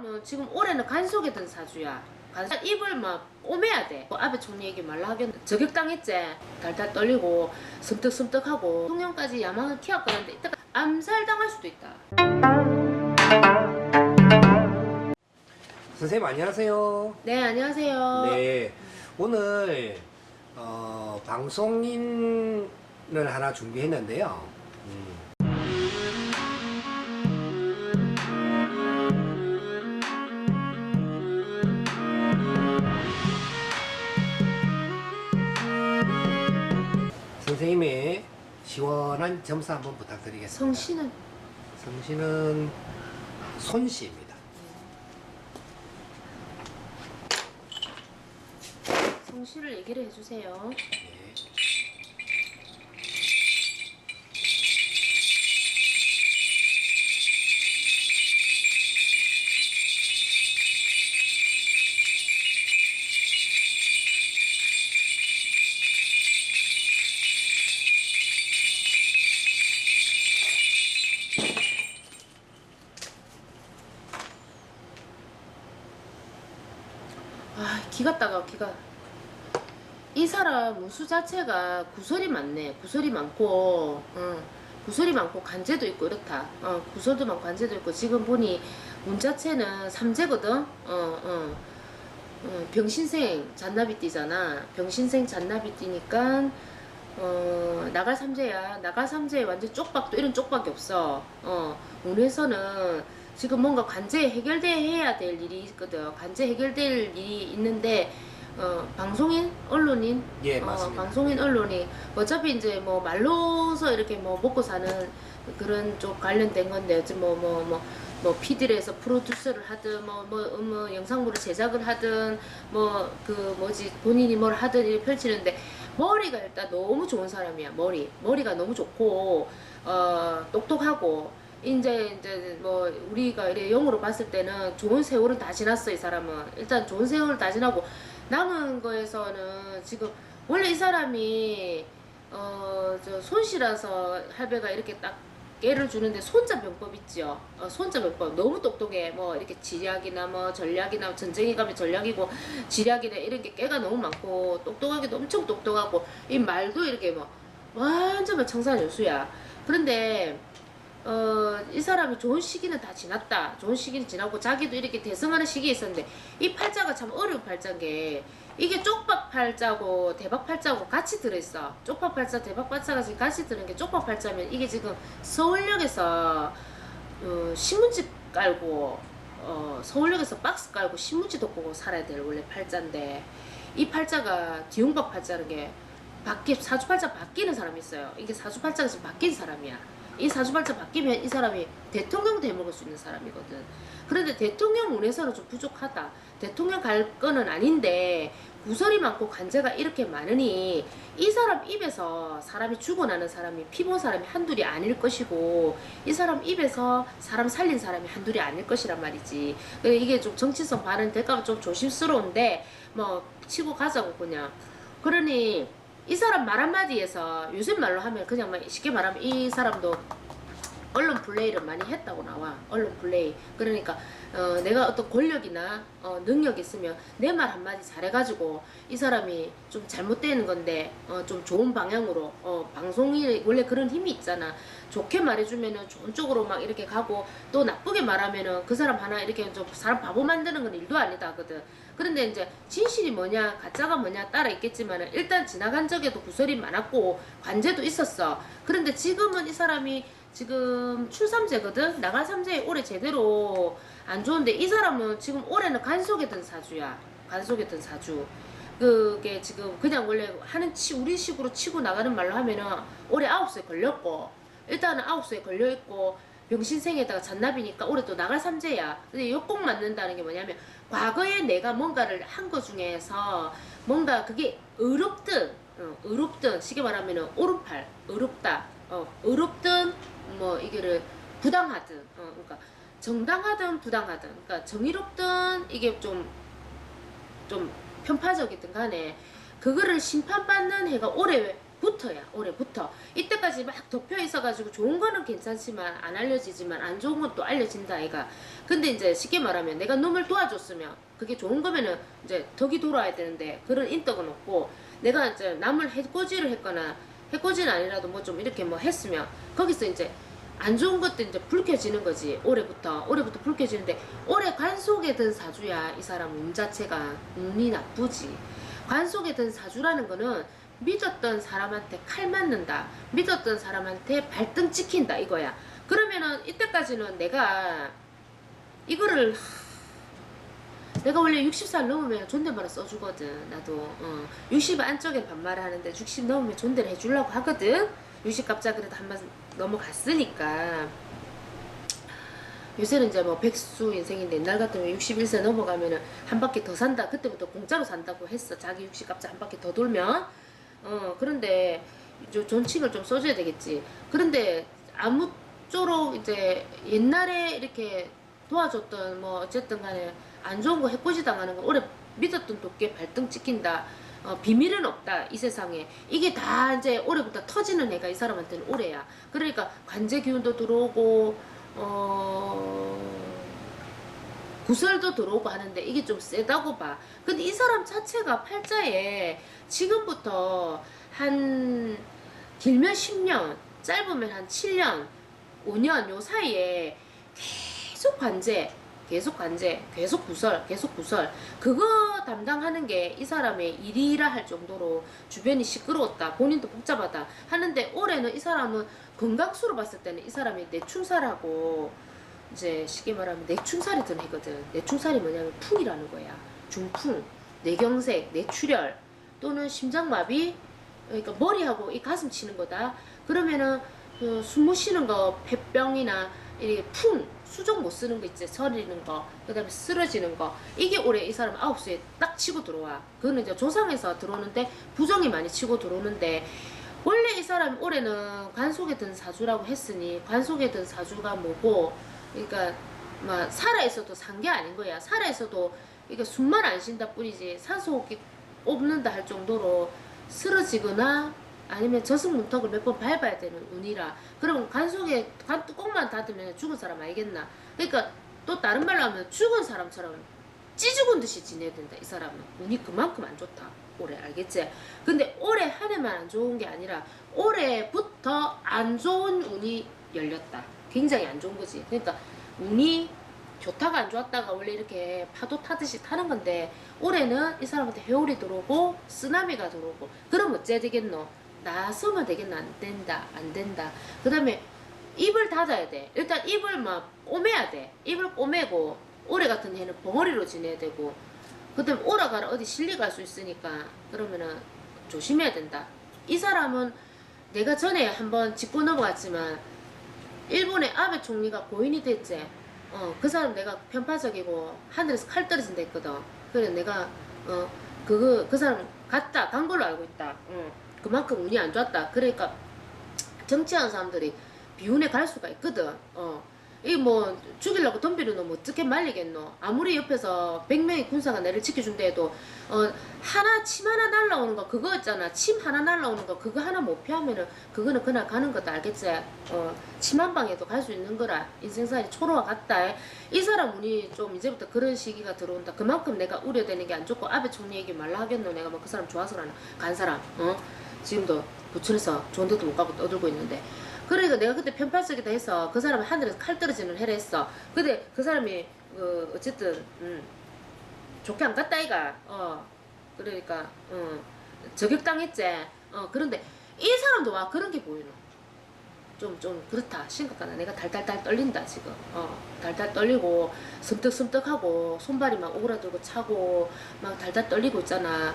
사람은 지금 올해는 간속에 든 사주야. 간- 입을 막 꼬매야 돼. 뭐 아베 총리 얘기 말라 하겠네. 저격당했지. 달달 떨리고 섬뜩섬뜩하고 통영까지 야망을 키웠거든데 이따가 암살당할 수도 있다. 선생님 안녕하세요. 네 안녕하세요. 네, 오늘 어, 방송인을 하나 준비했는데요. 음, 선생님의 시원한 점수 한번 부탁드리겠습니다. 성씨는 성씨는 손씨입니다. 성씨를 얘기를 해주세요. 네. 아 기가 따가 기가. 이 사람 무수 자체가 구설이 많네. 구설이 많고, 어, 구설이 많고 간제도 있고 이렇다. 어, 구설도 많고 간제도 있고 지금 보니 문 자체는 삼재거든. 어, 어. 어, 병신생 잔나비띠잖아. 병신생 잔나비띠니까 어, 나갈 삼재야. 나갈 삼재에 완전 쪽박도 이런 쪽박이 없어. 어, 운에서는 지금 뭔가 관제 해결돼 해야 될 일이 있거든. 관제 해결될 일이 있는데 어, 방송인 언론인 예, 어, 맞습니다. 방송인 언론이 어차피 이제 뭐 말로서 이렇게 뭐 먹고 사는 그런 쪽 관련된 건데 어찌 뭐뭐 뭐뭐 PD에서 프로듀서를 하든 뭐뭐 뭐 영상물을 제작을 하든 뭐 그 뭐지 본인이 뭘 하든 이렇게 펼치는데 머리가 일단 너무 좋은 사람이야 머리 머리가 너무 좋고 어 똑똑하고 이제 이제 뭐 우리가 이래 영으로 봤을 때는 좋은 세월은 다 지났어 이 사람은 일단 좋은 세월을 다 지나고 남은 거에서는 지금 원래 이 사람이 어 저 손씨라서 할배가 이렇게 딱 깨를 주는데 손자 병법 있죠. 어, 손자 병법 너무 똑똑해. 뭐 이렇게 지략이나 뭐 전략이나 전쟁에 가면 전략이고 지략이나 이런 게 깨가 너무 많고 똑똑하기도 엄청 똑똑하고 이 말도 이렇게 뭐 완전 뭐 청산유수야. 그런데 어, 이 사람이 좋은 시기는 다 지났다. 좋은 시기는 지나고 자기도 이렇게 대성하는 시기에 있었는데 이 팔자가 참 어려운 팔자인 게 이게 쪽박 팔자고 대박 팔자고 같이 들어있어. 쪽박 팔자, 대박 팔자가 지금 같이 들은 게 쪽박 팔자면 이게 지금 서울역에서 어, 신문지 깔고 어, 서울역에서 박스 깔고 신문지 덮고 살아야 될 원래 팔자인데 이 팔자가 뒤움박 팔자는 게 바뀌 사주팔자 바뀌는 사람이 있어요. 이게 사주팔자가 지금 바뀐 사람이야. 이 사주팔자 바뀌면 이 사람이 대통령 대먹을 수 있는 사람이거든. 그런데 대통령 운에서는 좀 부족하다. 대통령 갈 거는 아닌데 구설이 많고 관제가 이렇게 많으니 이 사람 입에서 사람이 죽어나는 사람이 피본 사람이 한둘이 아닐 것이고 이 사람 입에서 사람 살린 사람이 한둘이 아닐 것이란 말이지. 이게 좀 정치성 발언 될까봐 좀 조심스러운데 뭐 치고 가자고 그냥. 그러니 이 사람 말 한마디에서 요즘 말로 하면 그냥 막 쉽게 말하면 이 사람도 언론 플레이를 많이 했다고 나와. 언론 플레이. 그러니까 어, 내가 어떤 권력이나 어, 능력이 있으면 내 말 한마디 잘해가지고 이 사람이 좀 잘못되는 건데 어, 좀 좋은 방향으로 어, 방송이 원래 그런 힘이 있잖아. 좋게 말해주면은 좋은 쪽으로 막 이렇게 가고 또 나쁘게 말하면은 그 사람 하나 이렇게 좀 사람 바보 만드는 건 일도 아니다 하거든 그런데 이제 진실이 뭐냐 가짜가 뭐냐 따라 있겠지만은 일단 지나간 적에도 구설이 많았고 관제도 있었어. 그런데 지금은 이 사람이 지금 출삼제거든? 나갈 삼제에 올해 제대로 안 좋은데 이 사람은 지금 올해는 간속에 든 사주야. 간속에 든 사주. 그게 지금 그냥 원래 하는 치 우리 식으로 치고 나가는 말로 하면은 올해 아홉 세 걸렸고 일단은 아홉 세 걸려 있고 병신생에다가 잔나비니까 올해 또 나갈 삼재야. 근데 요꼭 맞는다는 게 뭐냐면 과거에 내가 뭔가를 한 거 중에서 뭔가 그게 의롭든 어, 의롭든 쉽게 말하면은 오른팔 의롭다. 어, 의롭든 뭐 이게를 부당하든 어, 그러니까 정당하든 부당하든 그러니까 정의롭든 이게 좀좀 편파적이든 간에 그거를 심판받는 해가 올해 부터야 올해부터. 이때까지 막 덮여 있어가지고 좋은 거는 괜찮지만 안 알려지지만 안 좋은 건 또 알려진다 아이가. 근데 이제 쉽게 말하면 내가 놈을 도와줬으면 그게 좋은 거면은 이제 덕이 돌아야 되는데 그런 인덕은 없고 내가 이제 남을 해코지를 했거나 해코지는 아니라도 뭐 좀 이렇게 뭐 했으면 거기서 이제 안 좋은 것도 이제 불켜지는 거지 올해부터. 올해부터 불켜지는데 올해 관 속에 든 사주야 이 사람 운 자체가 운이 나쁘지. 관 속에 든 사주라는 거는 믿었던 사람한테 칼 맞는다 믿었던 사람한테 발등 찍힌다 이거야. 그러면은 이때까지는 내가 이거를 하, 내가 원래 60살 넘으면 존댓말을 써주거든 나도. 어, 60 안쪽에 반말을 하는데 60 넘으면 존댓을 해주려고 하거든. 60 갑자 그래도 한 번 넘어갔으니까. 요새는 이제 뭐 백수 인생인데 옛날 같으면 61세 넘어가면은 한 바퀴 더 산다. 그때부터 공짜로 산다고 했어. 자기 60 갑자 한 바퀴 더 돌면 어 그런데 저 존칭을 좀 써줘야 되겠지. 그런데 아무쪼록 이제 옛날에 이렇게 도와줬던 뭐 어쨌든 간에 안 좋은 거 해코지 당하는 거 오래 믿었던 도끼에 발등 찍힌다. 어, 비밀은 없다 이 세상에. 이게 다 이제 올해부터 터지는 애가 이 사람한테는 올해야. 그러니까 관제 기운도 들어오고 어 구설도 들어오고 하는데 이게 좀 세다고 봐 근데 이 사람 자체가 팔자에 지금부터 한 길면 10년 짧으면 한 7년 5년 요 사이에 계속 관제 계속 관제, 계속 구설, 계속 구설. 그거 담당하는 게 이 사람의 일이라 할 정도로 주변이 시끄러웠다. 본인도 복잡하다. 하는데 올해는 이 사람은 건강수로 봤을 때는 이 사람이 내충살하고 이제 쉽게 말하면 내충살이 든 해거든. 내충살이 뭐냐면 풍이라는 거야. 중풍, 뇌경색, 뇌출혈 또는 심장마비 그러니까 머리하고 이 가슴 치는 거다. 그러면은 그 숨못 쉬는 거 폐병이나 이렇게 풍 수정 못 쓰는 거 있지 서리는 거 그 다음에 쓰러지는 거 이게 올해 이 사람 아홉 수에 딱 치고 들어와 그거는 이제 조상에서 들어오는데 부정이 많이 치고 들어오는데 원래 이 사람 올해는 관 속에 든 사주라고 했으니 관 속에 든 사주가 뭐고 그러니까 막 살아 있어도 산 게 아닌 거야. 살아 있어도 이게 숨만 안 쉰다 뿐이지 산소호흡기 없는다 할 정도로 쓰러지거나 아니면 저승문턱을 몇 번 밟아야 되는 운이라. 그러면 간 속에 간 뚜껑만 닫으면 죽은 사람 알겠나? 그러니까 또 다른 말로 하면 죽은 사람처럼 찌죽은 듯이 지내야 된다. 이 사람은. 운이 그만큼 안 좋다. 올해 알겠지? 근데 올해 한 해만 안 좋은 게 아니라 올해부터 안 좋은 운이 열렸다 굉장히 안 좋은 거지. 그러니까 운이 좋다가 안 좋았다가 원래 이렇게 파도 타듯이 타는 건데 올해는 이 사람한테 해올이 들어오고 쓰나미가 들어오고 그럼 어째 되겠노? 나서면 되겠나? 안 된다 안 된다. 그 다음에 입을 닫아야 돼. 일단 입을 막 꼬매야 돼. 입을 꼬매고 올해 같은 해는 벙어리로 지내야 되고 그 다음에 오라가라 어디 실리 갈 수 있으니까 그러면은 조심해야 된다. 이 사람은 내가 전에 한번 짚고 넘어갔지만 일본의 아베 총리가 고인이 됐지 어, 그 사람 내가 편파적이고 하늘에서 칼 떨어진다 했거든. 그래 내가 어 그거 그 사람 갔다 간 걸로 알고 있다. 어, 그만큼 운이 안 좋았다. 그러니까 정치하는 사람들이 비운에 갈 수가 있거든. 어. 이 뭐 죽이려고 덤비려 놓으면 어떻게 말리겠노? 아무리 옆에서 100명의 군사가 나를 지켜준다 해도 어 하나 침 하나 날라오는 거 그거 있잖아. 침 하나 날라오는 거 그거 하나 못 피하면은 그거는 그날 가는 거다 알겠지? 어, 침 한 방에도 갈 수 있는 거라 인생살이 초로와 같다. 이 사람 운이 좀 이제부터 그런 시기가 들어온다. 그만큼 내가 우려되는 게 안 좋고 아베 총리 얘기 말라 하겠노. 내가 뭐그 사람 좋아서 가는 간 사람. 어? 지금도 부천에서 좋은 데도 못 가고 떠들고 있는데. 그러니까 내가 그때 편팔적이다 해서 그 사람이 하늘에서 칼 떨어지는 해를 했어. 근데 그 사람이 그 어쨌든 음, 좋게 안 갔다 이가. 어. 그러니까 어. 저격당했지. 어. 그런데 이 사람도 와 그런 게 보이노. 좀, 좀, 그렇다. 심각하다. 내가 달달달 떨린다, 지금. 어, 달달 떨리고, 섬뜩섬뜩하고, 손발이 막 오그라들고 차고, 막 달달 떨리고 있잖아.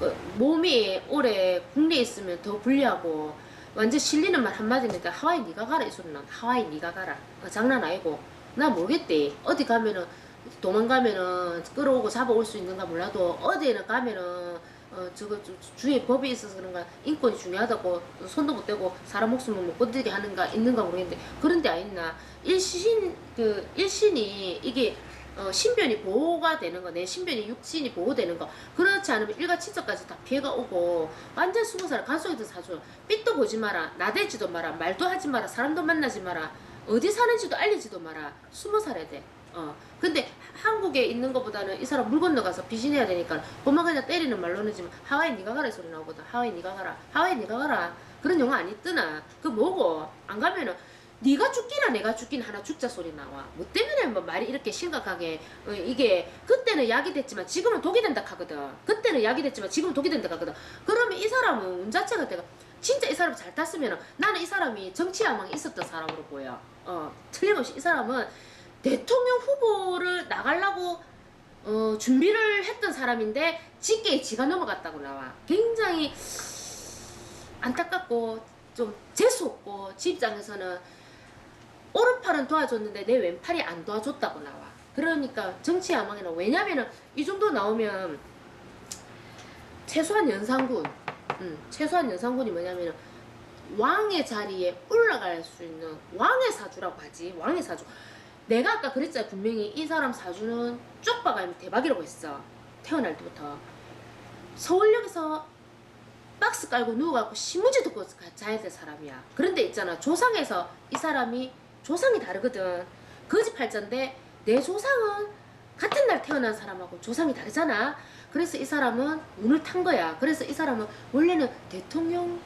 어, 몸이 오래 국내에 있으면 더 불리하고, 완전 실리는 말 한마디니까 하와이 니가 가라, 이 소리는. 하와이 니가 가라. 어, 장난 아니고. 나 모르겠대. 어디 가면은, 도망가면은 끌어오고 잡아올 수 있는가 몰라도, 어디에는 가면은, 어, 저거 주- 주위에 법이 있어서 그런가 인권이 중요하다고 손도 못 대고 사람 목숨을 못 건드리게 하는가 있는가 모르겠는데 그런 데 아 있나 일신 그 일신이 이게 어, 신변이 보호가 되는 거, 내 신변이 육신이 보호되는 거. 그렇지 않으면 일가 친척까지 다 피해가 오고 완전 스무 살 간속에도 사줘. 삐도 보지 마라, 나대지도 마라, 말도 하지 마라, 사람도 만나지 마라, 어디 사는지도 알리지도 마라. 스무 살에 돼. 어. 근데 한국에 있는 것보다는 이 사람 물 건너가서 비신해야 되니까 엄마 그냥 때리는 말로는 지금 하와이 니가 가라 소리 나오거든. 하와이 니가 가라. 하와이 니가 가라. 그런 영화 안 있더나. 그 뭐고 안 가면은 네가 죽기나 내가 죽기나 하나 죽자 소리 나와. 뭐 때문에 뭐 말이 이렇게 심각하게 어, 이게 그때는 약이 됐지만 지금은 독이 된다 하거든. 그때는 약이 됐지만 지금은 독이 된다 하거든. 그러면 이 사람은 운 자체가 내가 진짜 이 사람 잘 탔으면 나는 이 사람이 정치 야망이 있었던 사람으로 보여. 어 틀림없이 이 사람은 대통령 후보를 나가려고 어, 준비를 했던 사람인데 직계에 지가 넘어갔다고 나와. 굉장히 안타깝고 좀 재수없고 지 입장에서는 오른팔은 도와줬는데 내 왼팔이 안 도와줬다고 나와. 그러니까 정치 야망이는 왜냐면은 이 정도 나오면 최소한 연상군, 음, 최소한 연상군이 뭐냐면은 왕의 자리에 올라갈 수 있는 왕의 사주라고 하지. 왕의 사주. 내가 아까 그랬잖아 분명히 이 사람 사주는 쪽박아면 대박이라고 했어. 태어날 때부터 서울역에서 박스 깔고 누워갖고 신문지 듣고 자야 될 사람이야. 그런데 있잖아 조상에서 이 사람이 조상이 다르거든. 거지 팔자인데 내 조상은 같은 날 태어난 사람하고 조상이 다르잖아. 그래서 이 사람은 운을 탄 거야. 그래서 이 사람은 원래는 대통령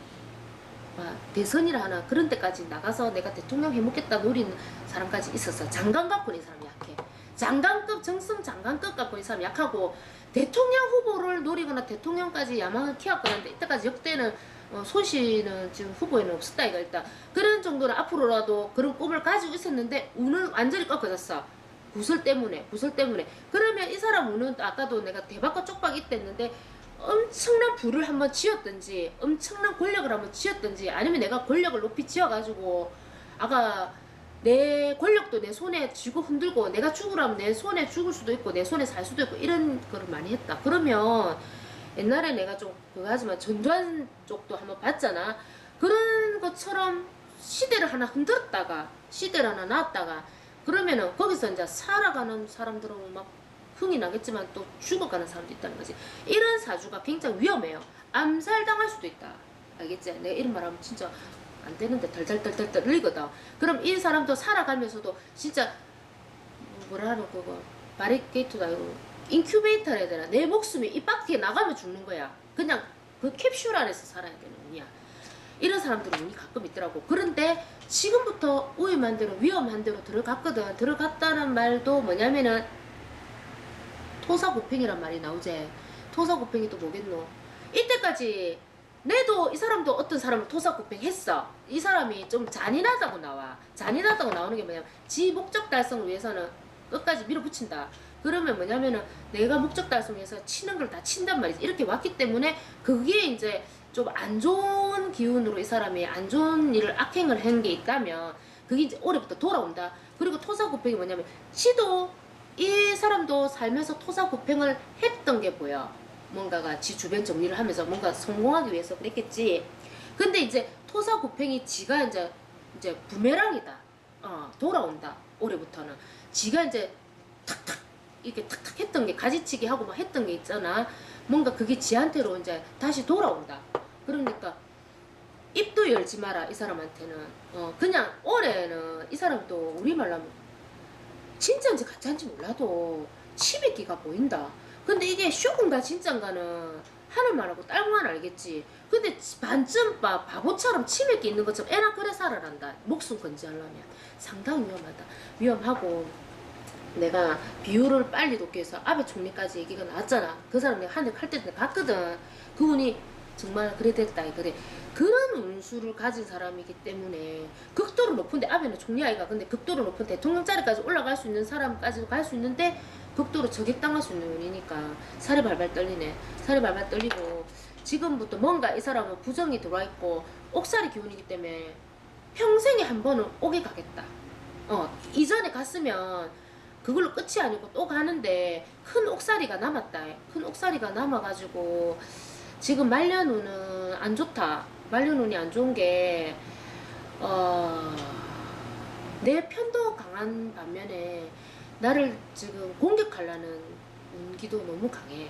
아, 대선이라 하나 그런 데까지 나가서 내가 대통령 해먹겠다 노리는 사람까지 있었어. 장관 갖고 이 사람 약해. 장관급 정승 장관급 갖고 이 사람 약하고 대통령 후보를 노리거나 대통령까지 야망을 키웠거나 이때까지 역대는 어, 소시는 지금 후보에는 없었다 이거 일단. 그런 정도는 앞으로라도 그런 꿈을 가지고 있었는데 운은 완전히 꺾어졌어. 구설 때문에 구설 때문에. 그러면 이 사람 운은 아까도 내가 대박과 쪽박 있댔는데 엄청난 부를 한번 지었든지 엄청난 권력을 한번 지었든지 아니면 내가 권력을 높이 지어가지고 아까 내 권력도 내 손에 쥐고 흔들고 내가 죽으라면 내 손에 죽을 수도 있고 내 손에 살 수도 있고 이런 거를 많이 했다. 그러면 옛날에 내가 좀 그거 하지만 전두환 쪽도 한번 봤잖아 그런 것처럼 시대를 하나 흔들었다가 시대를 하나 놨다가 그러면은 거기서 이제 살아가는 사람들은 막 흥이 나겠지만 또 죽어가는 사람도 있다는 거지. 이런 사주가 굉장히 위험해요. 암살당할 수도 있다. 알겠지? 내가 이런 말 하면 진짜 안 되는데 덜덜덜덜덜 흘리거든. 그럼 이 사람도 살아가면서도 진짜 뭐라 하는 그거 바리게이트도 아니고 인큐베이터라 해야 되나? 내 목숨이 이 밖에 나가면 죽는 거야. 그냥 그 캡슐 안에서 살아야 되는 운이야. 이런 사람들은 운이 가끔 있더라고. 그런데 지금부터 우위만 대로 위험한 대로 들어갔거든. 들어갔다는 말도 뭐냐면은 토사구팽이란 말이 나오지. 토사구팽이 또 뭐겠노? 이때까지 내도 이 사람도 어떤 사람을 토사구팽 했어. 이 사람이 좀 잔인하다고 나와. 잔인하다고 나오는 게 뭐냐면 지 목적 달성을 위해서는 끝까지 밀어붙인다. 그러면 뭐냐면은 내가 목적 달성을 위해서 치는 걸 다 친단 말이지. 이렇게 왔기 때문에 그게 이제 좀 안 좋은 기운으로 이 사람이 안 좋은 일을 악행을 한 게 있다면 그게 이제 올해부터 돌아온다. 그리고 토사구팽이 뭐냐면 지도 이 사람도 살면서 토사구팽을 했던 게 보여. 뭔가가 지 주변 정리를 하면서 뭔가 성공하기 위해서 그랬겠지. 근데 이제 토사구팽이 지가 이제 이제 부메랑이다. 어, 돌아온다. 올해부터는 지가 이제 탁탁 이렇게 탁탁 했던 게 가지치기 하고 막 했던 게 있잖아. 뭔가 그게 지한테로 이제 다시 돌아온다. 그러니까 입도 열지 마라 이 사람한테는. 어, 그냥 올해는 이 사람도 우리 말로 하면 진짜인지 가짜인지 몰라도 치맥기가 보인다. 근데 이게 쇼군가 진짠가는 하늘만 하고 딸만 알겠지. 근데 반쯤 봐 바보처럼 치맥기 있는 것처럼 애나 그래 살아란다. 목숨 건지하려면 상당히 위험하다. 위험하고 내가 비율을 빨리 높게 해서 아베 총리까지 얘기가 나왔잖아. 그 사람 내가 한대 할때 봤거든. 그분이 정말 그래 됐다. 그래. 그런 운수를 가진 사람이기 때문에 극도로 높은데 아베는 총리 아이가 근데 극도로 높은 대통령 자리까지 올라갈 수 있는 사람까지도 갈 수 있는데 극도로 저격당할 수 있는 운이니까 살이 발발 떨리네. 살이 발발 떨리고 지금부터 뭔가 이 사람은 부정이 들어와 있고 옥살이 기운이기 때문에 평생에 한 번은 오게 가겠다. 어 이전에 갔으면 그걸로 끝이 아니고 또 가는데 큰 옥살이가 남았다. 큰 옥살이가 남아가지고 지금 말년운은 안 좋다. 말년운이 안 좋은 게 어, 내 편도 강한 반면에 나를 지금 공격하려는 운기도 너무 강해.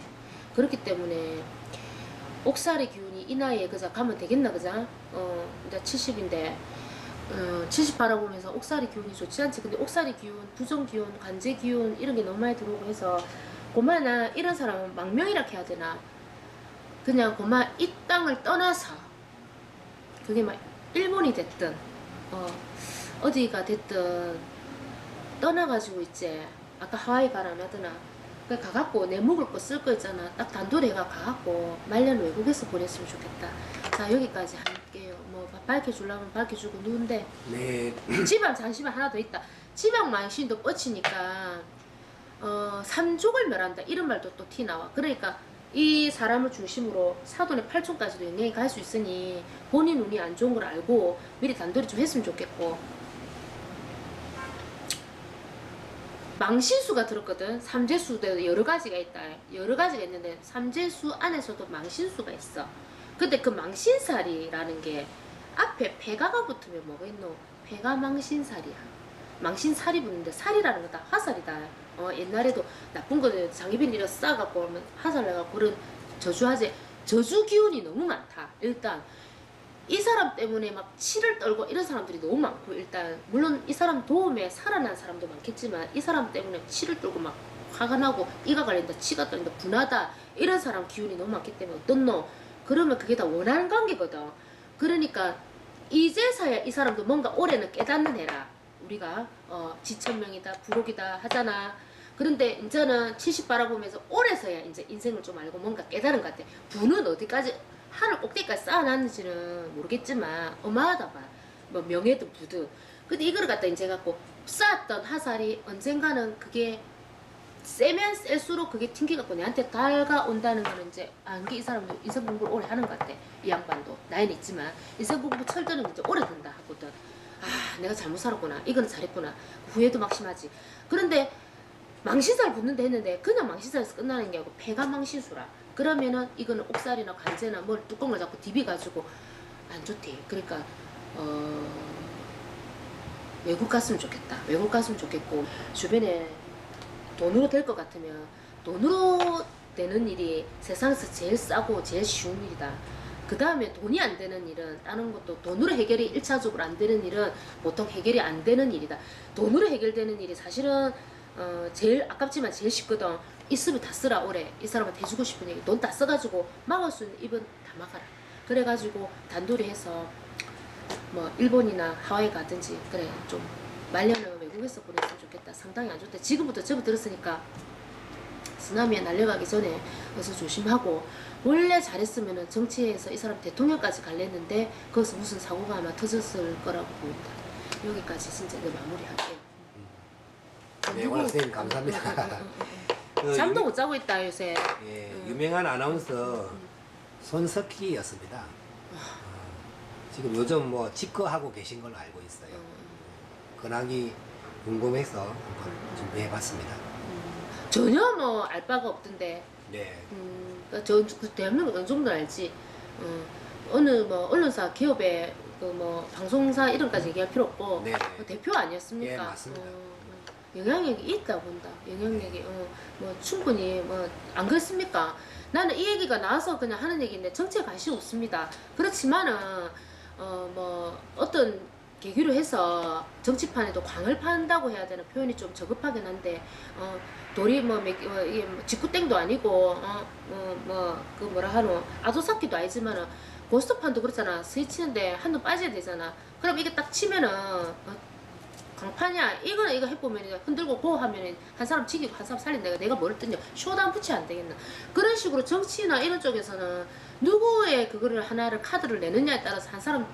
그렇기 때문에 옥살이 기운이 이 나이에 그자 가면 되겠나 그자? 어 이제 70인데 어, 70 바라보면서 옥살이 기운이 좋지 않지. 근데 옥살이 기운, 부정 기운, 관제 기운 이런 게 너무 많이 들어오고 해서 고마나 이런 사람은 망명이라 해야 되나? 그냥 고마 이 땅을 떠나서 그게 막 일본이 됐든 어 어디가 됐든 떠나가지고 있지. 아까 하와이 가라면 하더나. 그 가갖고 내 먹을 거 쓸 거 있잖아. 딱 단도리가 가갖고 말년 외국에서 보냈으면 좋겠다. 자 여기까지 할게요. 밝혀주려면 밝혀주고 누군데 네, 지방 잠시만 하나 더 있다. 지방 망신도 뻗치니까 어 삼족을 멸한다 이런 말도 또 티 나와. 그러니까 이 사람을 중심으로 사돈의 팔촌까지도 영향이 갈수 있으니 본인 운이 안 좋은 걸 알고 미리 단도리 좀 했으면 좋겠고 망신수가 들었거든. 삼재수도 여러 가지가 있다. 여러 가지가 있는데 삼재수 안에서도 망신수가 있어. 근데 그 망신살이라는 게 앞에 폐가가 붙으면 뭐가 있노? 폐가 망신살이야. 망신살이 붙는데 살이라는 건 다 화살이다. 어, 옛날에도 나쁜 거는 장희빈이라 싸갖고 하면 화살 내갖고 그런 저주하지. 저주 기운이 너무 많다. 일단 이 사람 때문에 막 치를 떨고 이런 사람들이 너무 많고 일단 물론 이 사람 도움에 살아난 사람도 많겠지만 이 사람 때문에 치를 떨고 막 화가 나고 이가 갈린다 치가 떨린다 분하다 이런 사람 기운이 너무 많기 때문에 어떻노 그러면 그게 다 원하는 관계거든 그러니까 이제서야 이 사람도 뭔가 올해는 깨닫는 해라 우리가 어 지천명이다 부록이다 하잖아 그런데 이제는 70 바라보면서 올해서야 이제 인생을 좀 알고 뭔가 깨달은 것 같아 부는 어디까지 하늘 꼭대기까지 쌓아놨는지는 모르겠지만 어마하다 봐. 뭐 명예든 부든. 근데 이거를 갖다 이제 갖고 쌓았던 화살이 언젠가는 그게 세면 셀수록 그게 튕겨갖고 내한테 달가온다는 거는 이제 아, 이게 이 사람은 인생 공부를 오래 하는 것 같아. 이 양반도. 나이는 있지만 인생 공부 철드는 이제 오래 된다 하거든. 아, 내가 잘못 살았구나. 이거는 잘했구나. 후회도 막심하지. 그런데 망신살 붙는데 했는데 그냥 망신살에서 끝나는 게 아니고 폐가 망신수라. 그러면은 이거는 옥살이나 관제나 뭘 뚜껑을 잡고 디비가지고 안 좋대. 그러니까 어 외국 갔으면 좋겠다. 외국 갔으면 좋겠고 주변에 돈으로 될 것 같으면 돈으로 되는 일이 세상에서 제일 싸고 제일 쉬운 일이다. 그 다음에 돈이 안 되는 일은 다른 것도 돈으로 해결이 일차적으로안 되는 일은 보통 해결이 안 되는 일이다. 돈으로 해결되는 일이 사실은 어, 제일 아깝지만 제일 쉽거든. 있으면 다 쓰라 올해 이 사람한테 해주고 싶은 얘기 돈 다 써가지고 막을 수 있는 입은 다 막아라. 그래가지고 단돌이 해서 뭐 일본이나 하와이 가든지 그래 좀 말년을 외국에서 보냈으면 좋겠다. 상당히 안 좋다. 지금부터 접어 들었으니까 쓰나미에 날려가기 전에 어서 조심하고 원래 잘했으면 정치에서 이 사람 대통령까지 갈랬는데 거기서 무슨 사고가 아마 터졌을 거라고 보인다. 여기까지 진짜 내 마무리할게요. 네, 누구- 오늘 선생님 감사합니다. 응, 응. 그 잠도 유- 못 자고 있다 요새. 예, 음. 유명한 아나운서 손석희였습니다. 어, 지금 요즘 뭐 직거하고 계신 걸로 알고 있어요. 근황이 궁금해서 한번 준비해봤습니다. 음, 전혀 뭐 알 바가 없던데. 네, 음, 저, 그 대한민국 어느 정도 알지. 어, 어느 뭐 언론사 기업의 그뭐 방송사 이름까지 얘기할 필요 없고 네, 뭐 대표 아니었습니까? 예, 맞습니다. 어, 어, 영향력이 있다 본다. 영향력이 어, 뭐 충분히 뭐 안 그렇습니까? 나는 이 얘기가 나와서 그냥 하는 얘기인데 정치에 관심 없습니다. 그렇지만은 어 뭐 어떤 계기로 해서 정치판에도 광을 판다고 해야 되는 표현이 좀 저급하긴 한데 어 돌이 뭐, 뭐 이게 뭐 직구땡도 아니고 어뭐뭐그 뭐라 하노? 아도사키도 아니지만은 고스톱판도 그렇잖아. 스위치는데 한눈 빠져야 되잖아. 그럼 이게 딱 치면은 어, 강판이야. 이거는 이거 해보면 흔들고 고 하면은 한 사람 죽이고 한 사람 살린다. 내가 뭘 뜯냐? 쇼단 붙이 안 되겠나? 그런 식으로 정치나 이런 쪽에서는 누구의 그거를 하나를 카드를 내느냐에 따라서 한 사람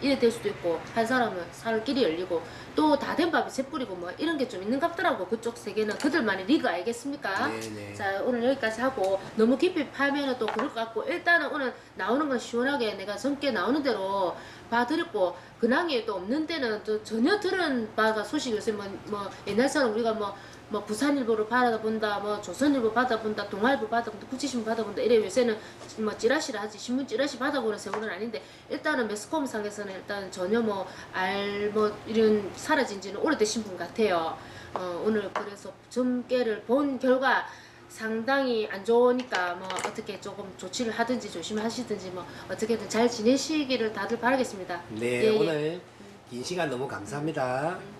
이래 될 수도 있고 한 사람은 살 길이 열리고 또 다 된 밥이 재뿌리고 뭐 이런 게 좀 있는 것 같더라고 그쪽 세계는 그들만의 리그 알겠습니까? 네, 네. 자 오늘 여기까지 하고 너무 깊이 파면은 또 그럴 것 같고 일단은 오늘 나오는 건 시원하게 내가 젊게 나오는 대로 봐드렸고 근황이 또 없는 데는 또 전혀 들은 바가 소식 요새 뭐, 뭐 옛날처럼 우리가 뭐뭐 부산일보를 받아본다, 뭐 조선일보 받아본다, 동아일보 받아본다, 국지신문 받아본다 이래 요새는 뭐 찌라시를 하지 신문 찌라시 받아보는 세월은 아닌데 일단은 매스컴 상에서는 일단 전혀 뭐 알뭐 이런 사라진 지는 오래되신 분 같아요. 어, 오늘 그래서 점괘를 본 결과 상당히 안 좋으니까 뭐 어떻게 조금 조치를 하든지 조심하시든지 뭐 어떻게든 잘 지내시기를 다들 바라겠습니다. 네 예, 예. 오늘 긴 시간 너무 감사합니다. 음.